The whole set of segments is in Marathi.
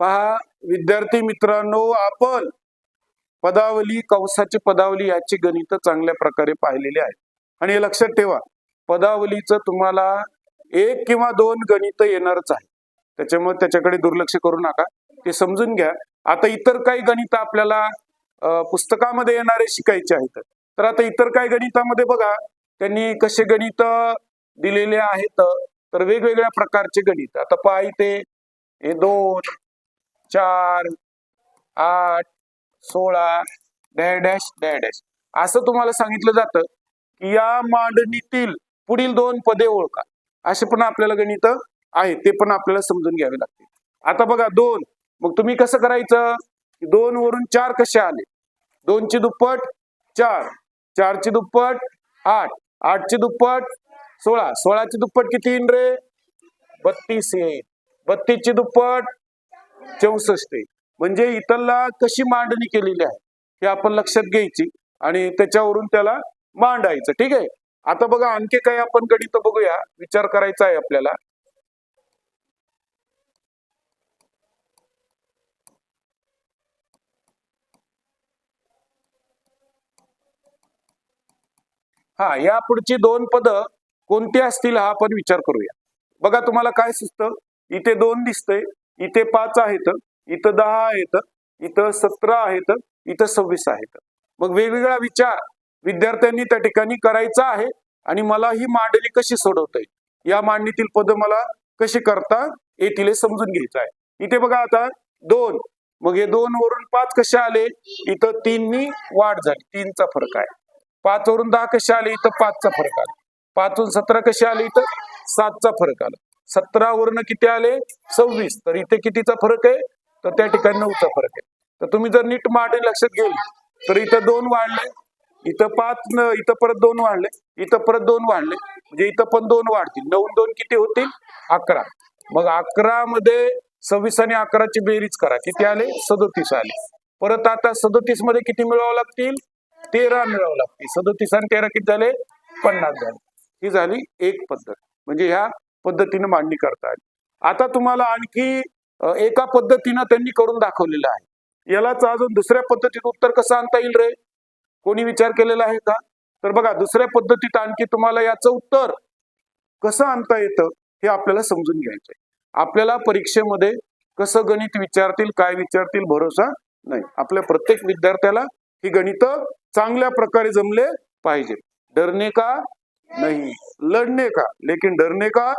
पहा विद्यार्थी मित्रांनो आपण पदावली कंसाची पदावली याची गणित चांगल्या प्रकारे पाहिलेली आहे. आणि हे लक्षात ठेवा पदावलीचं तुम्हाला एक किंवा दोन गणित येणारच आहे. त्याच्यामुळे त्याच्याकडे दुर्लक्ष करू नका. ते समजून घ्या. आता इतर काही गणित आपल्याला पुस्तकामध्ये येणारे शिकायचे आहेत. तर आता इतर काही गणितामध्ये बघा त्यांनी कसे गणित दिलेले आहेत. तर वेगवेगळ्या प्रकारचे गणित. आता पहा इथे हे दोन चार आठ सोळा डॅश डॅश डॅश असं तुम्हाला सांगितलं जातं की या मांडणीतील पुढील दोन पदे ओळखा. असे पण आपल्याला गणित आहे ते पण आपल्याला समजून घ्यावे लागते आता बघा दोन. मग तुम्ही कसं करायचं? दोन वरून चार कसे आले? दोनची दुप्पट चार. चारची दुप्पट आठ. आठची दुप्पट सोळा. सोळाची दुप्पट किती येईन रे? बत्तीस येईल बत्तीसची दुप्पट चौसष्ट म्हणजे इतरला कशी मांडणी केलेली आहे हे आपण लक्षात घ्यायची आणि त्याच्यावरून त्याला मांडायचं. ठीक आहे? आता बघा आणखी काही आपण गणित बघूया. विचार करायचा आहे आपल्याला. हा या पुढची दोन पद कोणती असतील हा आपण विचार करूया. बघा तुम्हाला काय सुचतं? इथे दोन दिसतंय. इथे पाच आहेत इथं दहा आहेत इथं सतरा आहेत इथं सव्वीस आहेत. मग वेगवेगळा विचार विद्यार्थ्यांनी त्या ठिकाणी करायचा आहे आणि मला ही मांडणी कशी सोडवता येईल? या मांडणीतील पद मला कशी करता येतील हे समजून घ्यायचं आहे. इथे बघा आता दोन. मग हे दोन वरून पाच कसे आले? इथं तीननी वाढ झाली. तीनचा फरक आहे. पाच वरून दहा कसे आले? इथं पाचचा फरक आला. पाच वरून सतरा कसे आले? इथं सातचा फरक आला. सतरा वरून किती आले? सव्वीस. तर इथे कितीचा फरक आहे? तर त्या ठिकाणी नऊचा फरक आहे. तर तुम्ही जर नीट मांडणी लक्षात घेऊन तर इथं दोन वाढले. इथं पाच न इथं परत दोन वाढले. इथं परत दोन वाढले. म्हणजे इथं पण दोन वाढतील. नऊ दोन किती होतील? अकरा. मग अकरा मध्ये सव्वीस आणि अकराची बेरीज करा. किती आले? सदोतीस आले. परत आता सदोतीसमध्ये किती मिळवावं लागतील? तेरा मिळावं लागतील. सदोतीस आणि तेरा किती झाले? पन्नास झाले. ही झाली एक पद्धत. म्हणजे ह्या पद्धतीने मांडणी करता आता तुम्हाला आणखी एका पद्धतीनं त्यांनी करून दाखवलेलं आहे. यालाच अजून दुसऱ्या पद्धतीत उत्तर कसं आणता येईल रे? कोणी विचार केलेला आहे का? तर बघा दुसऱ्या पद्धतीत आणखी तुम्हाला याचं उत्तर कसं आणता येतं हे आपल्याला समजून घ्यायचं आहे. आपल्याला परीक्षेमध्ये कसं गणित विचारतील काय विचारतील भरोसा नाही. आपल्या प्रत्येक विद्यार्थ्याला ही गणित चांगल्या प्रकारे जमले पाहिजे डरणे का? नाही. लढणे का? लेकिन डरणे का?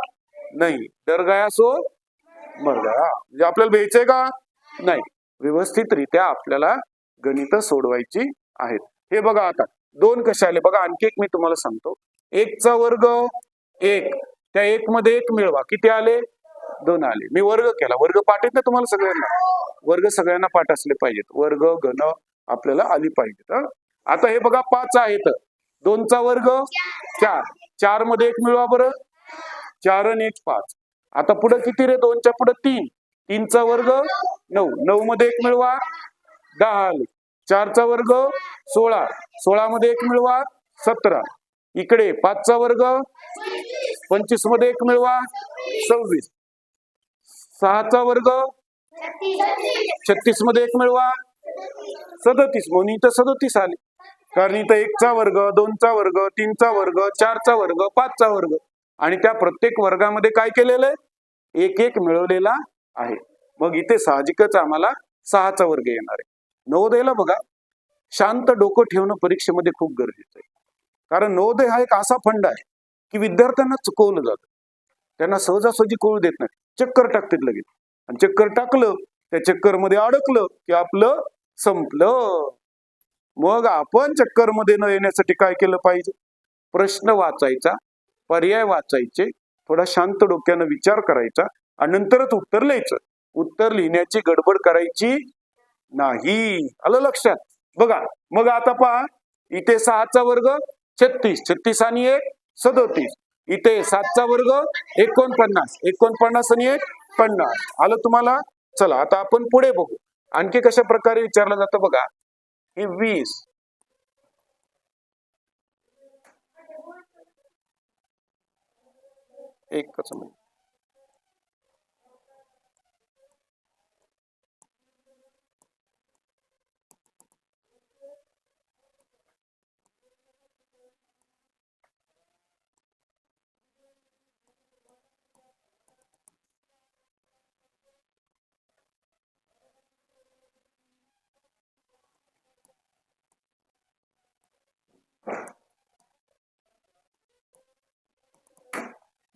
नाही. डर गया सो मर गया म्हणजे आपल्याला भ्यायचंय का? नाही. व्यवस्थितरित्या आपल्याला गणित सोडवायची आहेत. हे बघा आता. दोन कसे आले? बघा आणखी एक मी तुम्हाला सांगतो. एकचा वर्ग एक. त्या एक मध्ये एक मिळवा. किती आले? दोन आले. मी वर्ग केला. वर्ग पाठ येत ना तुम्हाला सगळ्यांना? वर्ग सगळ्यांना पाठ असले पाहिजेत. वर्ग घन आपल्याला आली पाहिजेत आता हे बघा पाच आहेत. दोनचा वर्ग चार. चारमध्ये एक मिळवा बरं. चार आणि एक पाच. आता पुढे किती रे? दोनच्या पुढे तीन. तीनचा वर्ग नऊ. नऊ मध्ये एक मिळवा दहा आले. चारचा वर्ग सोळा. सोळा मध्ये एक मिळवा सतरा. इकडे पाचचा वर्ग पंचवीसमध्ये एक मिळवा सव्वीस. सहाचा वर्ग छत्तीसमध्ये एक मिळवा सदतीस. म्हणून इथं सदतीस आले. कारण इथं एकचा वर्ग दोनचा वर्ग तीनचा वर्ग चारचा वर्ग पाचचा वर्ग. आणि त्या प्रत्येक वर्गामध्ये काय केलेलं आहे? एक एक मिळवलेला आहे. मग इथे साहजिकच आम्हाला सहाचा वर्ग येणार आहे. नवोदयला बघा शांत डोकं ठेवणं परीक्षेमध्ये खूप गरजेचं आहे. कारण नवोदय हा एक असा फंड आहे की विद्यार्थ्यांना चुकवलं जातं. त्यांना सहजासहजी कळू देत नाही. चक्कर टाकतात लगेच. आणि चक्कर टाकलं त्या चक्करमध्ये अडकलं की आपलं संपलं. मग आपण चक्करमध्ये न येण्यासाठी काय केलं पाहिजे? प्रश्न वाचायचा. पर्याय वाचायचे थोडा शांत डोक्यानं विचार करायचा आणि नंतरच उत्तर लिहायचं. उत्तर लिहिण्याची गडबड करायची नाही. आलं लक्षात? बघा मग आता पहा इथे सहाचा वर्ग छत्तीस छत्तीस आणि एक सदोतीस. इथे सातचा वर्ग एकोणपन्नास एकोणपन्नास आणि एक पन्नास. आलं तुम्हाला? चला आता आपण पुढे बघू. आणखी कशा प्रकारे विचारलं जातं बघा? हे वीस एकच मिनिट.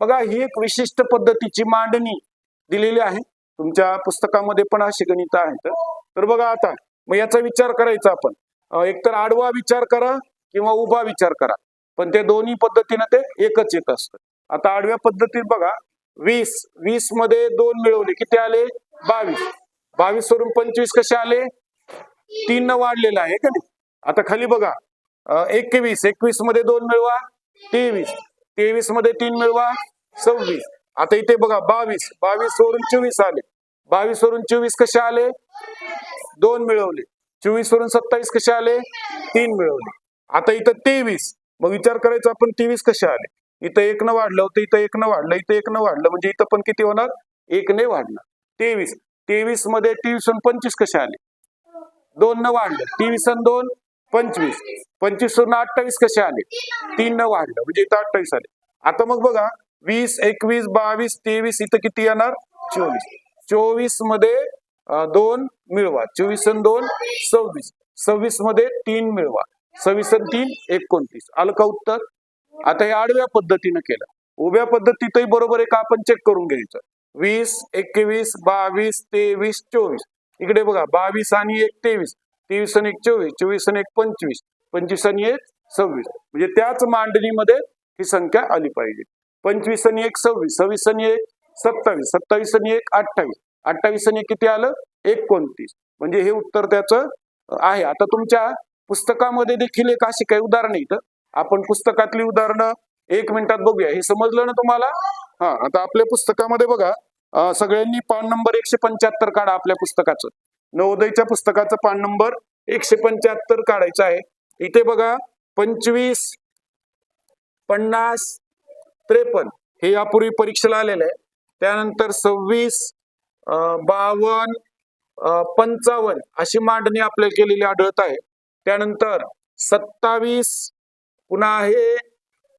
बघा ही एक विशिष्ट पद्धतीची मांडणी दिलेली आहे. तुमच्या पुस्तकामध्ये पण अशी गणित आहेत. तर बघा आता मग याचा विचार करायचा आपण. एकतर आडवा विचार करा किंवा उभा विचार करा. पण ते दोन्ही पद्धतीनं ते एकच येत असतं. आता आडव्या पद्धतीत बघा वीस वीसमध्ये दोन मिळवले. किती आले? बावीस. बावीस वरून पंचवीस कसे आले? तीन न वाढलेलं आहे का नाही? आता खाली बघा. एकवीस. एकवीसमध्ये दोन मिळवा तेवीस. तेवीसमध्ये तीन मिळवा सव्वीस. आता इथे बघा बावीस. बावीस वरून चोवीस आले. बावीस वरून चोवीस कसे आले? दोन मिळवले. चोवीस वरून सत्तावीस कसे आले? तीन मिळवले. आता इथं तेवीस. मग विचार करायचा आपण तेवीस कसे आले? इथं एक न वाढलं होतं इथं एक न वाढलं इथं एक न वाढलं. म्हणजे इथं पण किती होणार? एक ने वाढणार. तेवीस. तेवीसमध्ये तेवीस वरून पंचवीस कसे आले? दोन न वाढलं. तेवीस आणि दोन पंचवीस. पंचवीस वरून अठ्ठावीस कसे आले? तीन न वाढलं. म्हणजे इथं अठ्ठावीस आले. आता मग बघा वीस एकवीस बावीस तेवीस इथं किती येणार? चोवीस. चोवीसमध्ये दोन मिळवा. चोवीस आणि दोन सव्वीस. सव्वीसमध्ये तीन मिळवा. सव्वीस आणि तीन एकोणतीस. आलं का उत्तर? आता हे आडव्या पद्धतीनं केलं. उभ्या पद्धतीतही बरोबर आहे का आपण चेक करून घ्यायचं. वीस एकवीस बावीस तेवीस चोवीस. इकडे बघा. बावीस आणि एक तेवीस. तेवीस आणि एक चोवीस. चोवीस आणि एक पंचवीस. पंचवीस आणि एक सव्वीस. म्हणजे त्याच मांडणीमध्ये ही संख्या आली पाहिजे. पंचवीस आणि एक सव्वीस. सव्वीस आणि एक सत्तावीस. सत्तावीस आणि एक अठ्ठावीस. अठ्ठावीस आणि एक किती आलं? एकोणतीस. म्हणजे हे उत्तर त्याचं आहे. आता तुमच्या पुस्तकामध्ये देखील एक अशी काही उदाहरणं इथं आपण पुस्तकातली उदाहरणं एक मिनिटात बघूया. हे समजलं ना तुम्हाला? हा आता आपल्या पुस्तकामध्ये बघा. सगळ्यांनी पान नंबर एकशे पंच्याहत्तर काढा आपल्या पुस्तकाचं. नवोदयच्या पुस्तकाचं पान नंबर एकशे पंच्याहत्तर काढायचं आहे. इथे बघा पंचवीस पन्नास त्रेपन्न. हे यापूर्वी परीक्षेला आलेलं आहे. त्यानंतर सव्वीस बावन्न पंचावन्न अशी मांडणी आपल्याला केलेली आढळत आहे. त्यानंतर सत्तावीस पुन्हा आहे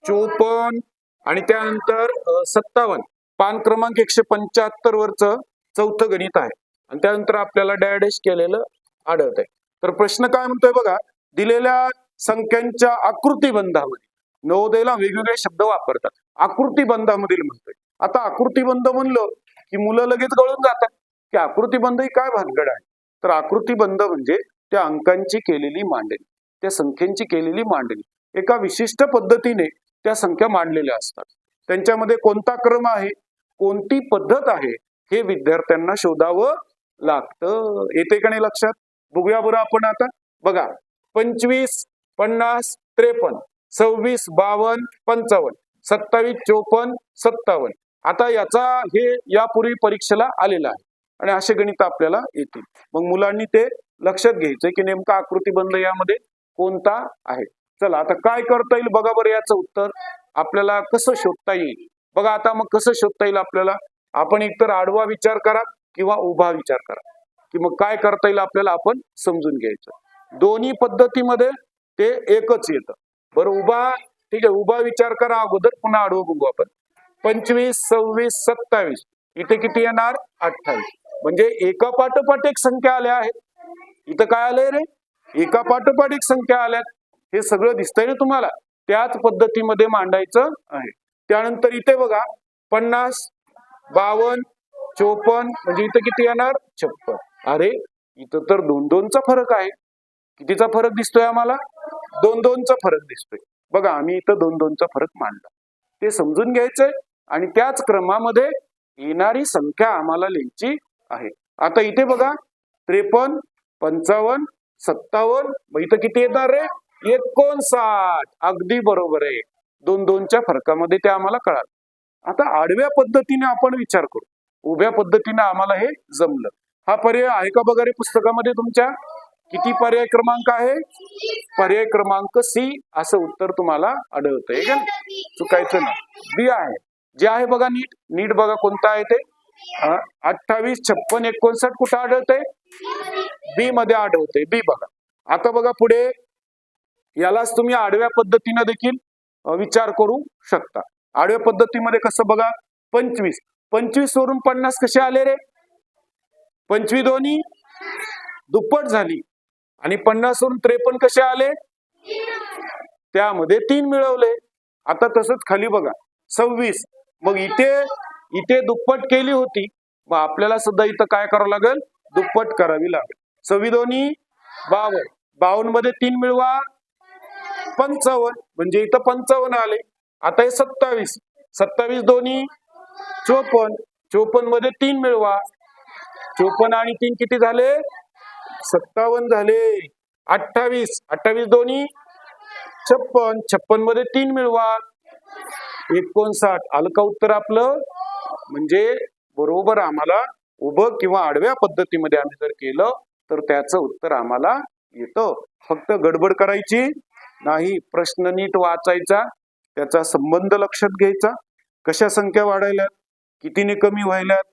चोपन्न आणि त्यानंतर सत्तावन्न. पान क्रमांक एकशे पंच्याहत्तर वरचं चौथं गणित आहे. आणि त्यानंतर आपल्याला डॅडॅश केलेलं आढळत आहे. तर प्रश्न काय म्हणतोय बघा दिलेल्या संख्यांच्या आकृतीबंधामध्ये नवोदयला वेगवेगळे शब्द वापरतात. आकृतीबंधामधील म्हणतोय. आता आकृतीबंध म्हणलं की मुलं लगेच गळून जातात. की आकृतीबंध ही काय भानगड आहे? तर आकृतीबंध म्हणजे त्या अंकांची केलेली मांडणी. त्या संख्येची केलेली मांडणी. एका विशिष्ट पद्धतीने त्या संख्या मांडलेल्या असतात. त्यांच्यामध्ये कोणता क्रम आहे? कोणती पद्धत आहे? हे विद्यार्थ्यांना शोधावं लागतं. येते का नाही लक्षात? बघूया बरं आपण आता. बघा पंचवीस पन्नास त्रेपन्न सव्वीस बावन्न पंचावन्न. सत्तावीस चोपन्न सत्तावन्न. आता याचा हे यापूर्वी परीक्षेला आलेला आहे. आणि असे गणित आपल्याला येतील मग मुलांनी ते लक्षात घ्यायचंय की नेमका आकृतीबंध यामध्ये कोणता आहे? चला आता काय करता येईल बघा बरं याचं उत्तर. आपल्याला कसं शोधता येईल? बघा आता मग कसं शोधता येईल आपल्याला? आपण एकतर आडवा विचार करा किंवा उभा विचार करा. की मग काय करता येईल आपल्याला आपण समजून घ्यायचं. दोन्ही पद्धतीमध्ये ते एकच येतं. बरं उभा ठीक आहे उभा विचार करा अगोदर पुन्हा आडवं बघू आपण. पंचवीस सव्वीस सत्तावीस. इथे किती येणार? अठ्ठावीस. म्हणजे एका पाठोपाठ एक संख्या आल्या आहेत. इथं काय आलंय रे? एका पाठोपाठ एक संख्या आल्यात. हे सगळं दिसतंय ना तुम्हाला? त्याच पद्धतीमध्ये मांडायचं आहे. त्यानंतर इथे बघा पन्नास बावन्न चोपन्न म्हणजे इथं किती येणार? छप्पन. अरे इथं तर दोन दोनचा फरक आहे. कितीचा फरक दिसतोय आम्हाला? दोन दोनचा फरक दिसतोय. बघा आम्ही इथं दोन दोनचा फरक मांडला. ते समजून घ्यायचंय आणि त्याच क्रमामध्ये येणारी संख्या आम्हाला लिहायची आहे. आता इथे बघा त्रेपन्न पंचावन्न सत्तावन्न मग इथं किती येणार रे? एकोणसाठ. अगदी बरोबर आहे. दोन दोनच्या फरकामध्ये ते आम्हाला कळाल. आता आडव्या पद्धतीने आपण विचार करू. उभ्या पद्धतीने आम्हाला हे जमलं. हा पर्याय आहे का बघा रे पुस्तकामध्ये तुमच्या? किती पर्याय क्रमांक आहे? पर्याय क्रमांक सी असं उत्तर तुम्हाला आढळतंय. का चुकायचं ना बी आहे. जे आहे बघा नीट. नीट बघा कोणतं आहे ते. अठ्ठावीस छप्पन एकोणसाठ कुठं आढळतंय? बी मध्ये आढळतंय. बी बघा. आता बघा पुढे. यालाच तुम्ही आडव्या पद्धतीनं देखील विचार करू शकता. आडव्या पद्धतीमध्ये कसं बघा? पंचवीस. पंचवीस वरून पन्नास कसे आले रे? पंचवीस दोन्ही दुप्पट झाली. आणि पन्नास वरून त्रेपन्न कसे आले? त्यामध्ये तीन मिळवले. आता तसंच खाली बघा. सव्वीस. मग इथे इथे दुप्पट केली होती. मग आपल्याला सुद्धा इथं काय करावं लागेल? दुप्पट करावी लागेल. सव्वी दोन्ही बावन्न. बावन्नमध्ये तीन मिळवा. पंचावन्न. म्हणजे इथं पंचावन्न आले. आता हे सत्तावीस. सत्तावीस दोन्ही चोपन्न. चोपन्नमध्ये तीन मिळवा. चोपन्न आणि तीन किती झाले? सत्तावन्न झाले. अठ्ठावीस अठ्ठावीस दोन्ही. छप्पन छप्पनमध्ये तीन मिळवा. एकोणसाठ. आलं का उत्तर आपलं. म्हणजे बरोबर आम्हाला उभं किंवा आडव्या पद्धतीमध्ये आम्ही जर केलं तर त्याचं उत्तर आम्हाला येतं. फक्त गडबड करायची नाही. प्रश्न नीट वाचायचा. त्याचा संबंध लक्षात घ्यायचा. कशा संख्या वाढायल्यात? कितीने कमी व्हायल्यात?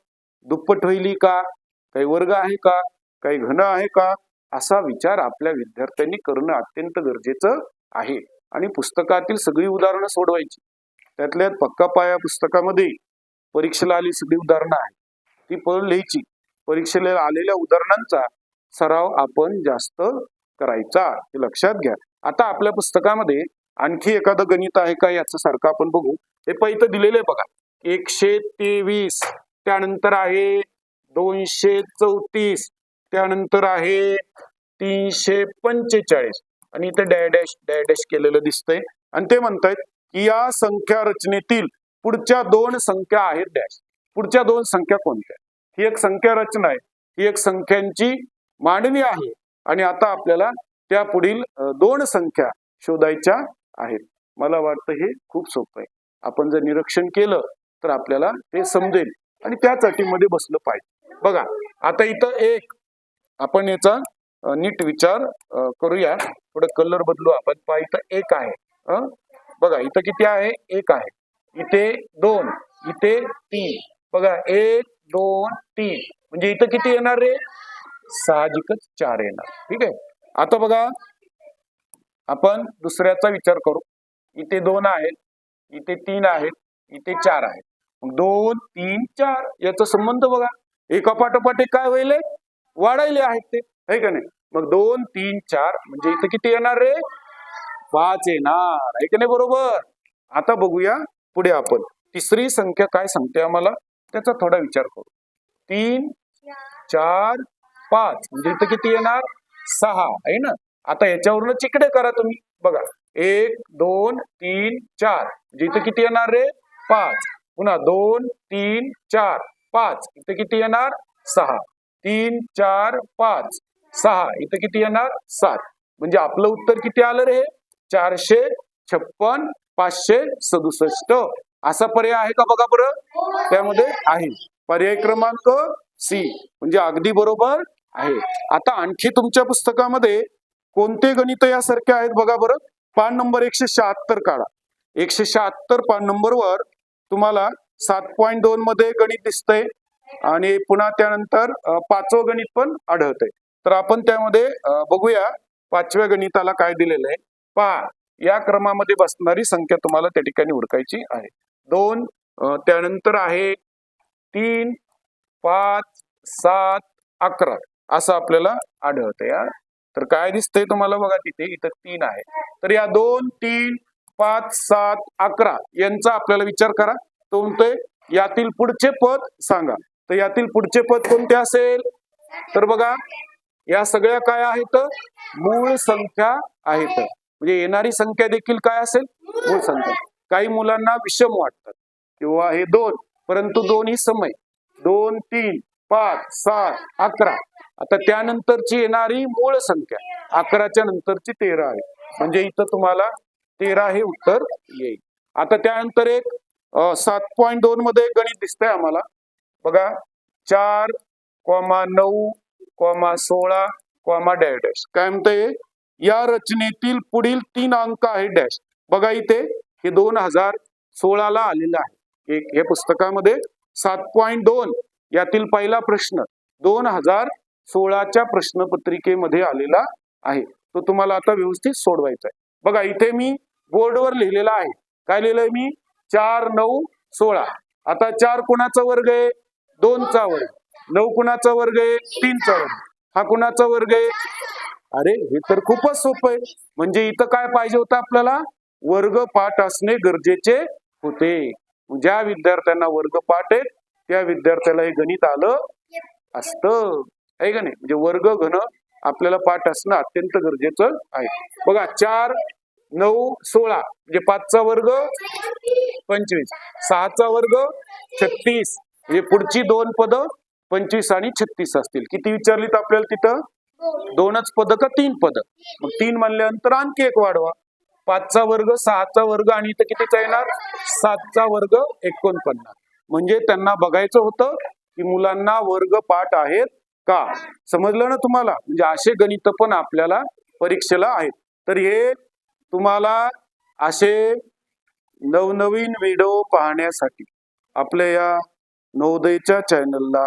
दुप्पट होईली का? काही वर्ग आहे का? काही घन आहे का? असा विचार आपल्या विद्यार्थ्यांनी करणं अत्यंत गरजेचं आहे. आणि पुस्तकातील सगळी उदाहरणं सोडवायची. त्यातल्या पक्का पाया पुस्तकामध्ये परीक्षेला आली सगळी उदाहरणं आहेत. ती पळ लिहायची. परीक्षेला आलेल्या उदाहरणांचा सराव आपण जास्त करायचा हे लक्षात घ्या. आता आपल्या पुस्तकामध्ये आणखी एखादं गणित आहे का याचं सारखं आपण बघू. हे पहिलं दिलेलं आहे बघा. एकशे तेवीस त्यानंतर आहे दोनशे चौतीस त्यानंतर आहे तीनशे पंचेचाळीस. आणि इथे डॅडॅश डॅडॅश केलेलं दिसतंय. आणि ते म्हणतायत की या संख्या रचनेतील पुढच्या दोन संख्या आहेत डॅश. पुढच्या दोन संख्या कोणत्या ही एक संख्या रचना आहे. ही एक संख्यांची मांडणी आहे. आणि आता आपल्याला त्या पुढील दोन संख्या शोधायच्या आहेत. मला वाटतं हे खूप सोपं आहे. आपण जर निरीक्षण केलं तर आपल्याला ते समजेल. आणि त्याच अटीमध्ये बसलं पाहिजे. बघा आता इथं एक आपण याचा नीट विचार करूया. थोडं कलर बदलू आपण. पहा इथं एक आहे. बघा इथं किती आहे? एक आहे. इथे दोन इथे तीन. बघा एक दोन तीन. म्हणजे इथं किती येणार रे? साहजिकच चार येणार. ठीक आहे? आता बघा आपण दुसऱ्याचा विचार करू. इथे दोन आहेत इथे तीन आहेत इथे चार आहेत. मग दोन तीन चार याचा संबंध बघा. एका पाठोपाठ एक काय होईल? वाढायले आहेत ते. है का नाही? मग दोन तीन चार म्हणजे इथं किती येणार रे? पाच येणार. आहे का नाही? बरोबर. आता बघूया पुढे आपण. तिसरी संख्या काय सांगते आम्हाला? त्याचा थोडा विचार करू. तीन चार पाच. म्हणजे इथं किती येणार? सहा. आहे ना? आता याच्यावरून चिकडे करा तुम्ही. बघा. एक दोन तीन चार. म्हणजे इथं किती येणार रे? पाच. पुन्हा दोन तीन चार पाच. इथं किती येणार? सहा. तीन चार पाच. सहा. इथं किती येणार? सात. म्हणजे आपलं उत्तर किती आलं रे चारशे छप्पन पाचशे सदुसष्ट. असा पर्याय आहे का बघा बरं? त्यामध्ये आहे. पर्याय क्रमांक सी. म्हणजे अगदी बरोबर आहे. आता आणखी तुमच्या पुस्तकामध्ये कोणते गणित यासारखे आहेत बघा बरं? पान नंबर एकशे शहात्तर काढा. एकशे शहात्तर पान नंबरवर तुम्हाला सात पॉईंट दोन मध्ये गणित दिसतंय. आणि पुन्हा त्यानंतर पाचवं गणित पण आढळतंय. तर आपण त्यामध्ये बघूया पाचव्या गणिताला काय दिलेलं आहे. पहा या क्रमामध्ये बसणारी संख्या तुम्हाला त्या ठिकाणी उडकायची आहे. दोन त्यानंतर आहे तीन पाच सात अकरा. असं आपल्याला आढळतं या तर काय दिसतंय तुम्हाला बघा तिथे? इथं तीन आहे. तर या दोन तीन पाच सात अकरा यांचा आपल्याला विचार करा. तो म्हणतोय यातील पुढचे पद सांगा. तर यातील पुढचे पद कोणते असेल? तर बघा या सगळ्या काय आहेत? मूळ संख्या आहेत. म्हणजे येणारी संख्या देखील काय असेल? मूळ संख्या. काही मुलांना विषम वाटतात. किंवा हे दोन परंतु दोन्ही समय. दोन तीन पाच सात अकरा. आता त्यानंतरची येणारी मूळ संख्या. अकराच्या नंतरची तेरा आहे. म्हणजे इथं तुम्हाला तेरा हे उत्तर येईल. आता त्यानंतर एक सात पॉईंट दोन मध्ये गणित दिसतंय आम्हाला. बघा चार कॉमा नऊ कॉमा सोळा कॉमा डॅश. डॅश काय म्हणतंय या रचनेतील पुढील तीन अंक आहे डॅश. बघा इथे हे दोन हजार सोळाला आलेलं आहे. एक हे पुस्तकामध्ये सात पॉईंट दोन यातील पहिला प्रश्न दोन हजार सोळाच्या प्रश्नपत्रिकेमध्ये आलेला आहे. तो तुम्हाला आता व्यवस्थित सोडवायचा आहे. बघा इथे मी बोर्डवर लिहिलेला आहे. काय लिहिलंय मी? चार नऊ सोळा. आता चार कोणाचा वर्ग आहे? दोनचा वर्ग. नऊ कुणाचा वर्ग आहे? तीनचा वर्ग. हा कुणाचा वर्ग आहे? अरे हे तर खूपच सोपं आहे. म्हणजे इथं काय पाहिजे होतं आपल्याला? वर्ग पाठ असणे गरजेचे होते. ज्या विद्यार्थ्यांना वर्गपाठ आहेत त्या विद्यार्थ्याला हे गणित आलं असतं. आहे का नाही? म्हणजे वर्ग घन आपल्याला पाठ असणं अत्यंत गरजेचं आहे. बघा चार नऊ सोळा म्हणजे पाचचा वर्ग पंचवीस. सहाचा वर्ग छत्तीस. म्हणजे पुढची दोन पद पंचवीस आणि छत्तीस असतील. किती विचारलीत आपल्याला तिथं? दोनच पद का तीन पद? मग तीन म्हणल्यानंतर आणखी एक वाढवा. पाचचा वर्ग सहाचा वर्ग आणि इथं कितीचा येणार? सातचा वर्ग एकोणपन्नास. म्हणजे त्यांना बघायचं होतं की मुलांना वर्ग पाठ आहेत का? समजलं ना तुम्हाला? म्हणजे असे गणित पण आपल्याला परीक्षेला आहेत. तर हे तुम्हाला असे नवनवीन व्हिडिओ पाहण्यासाठी आपल्या या नवोदयच्या चॅनलला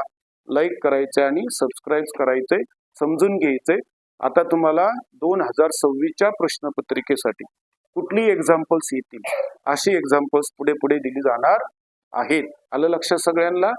लाईक करायचे आणि सबस्क्राईब करायचे समजून घ्यायचे. आता तुम्हाला दोन हजार सव्वीसच्या प्रश्नपत्रिकेसाठी कुठली एक्झाम्पल्स येतील? अशी एक्झाम्पल्स पुढे पुढे दिली जाणार आहेत. आलं लक्षात सगळ्यांना?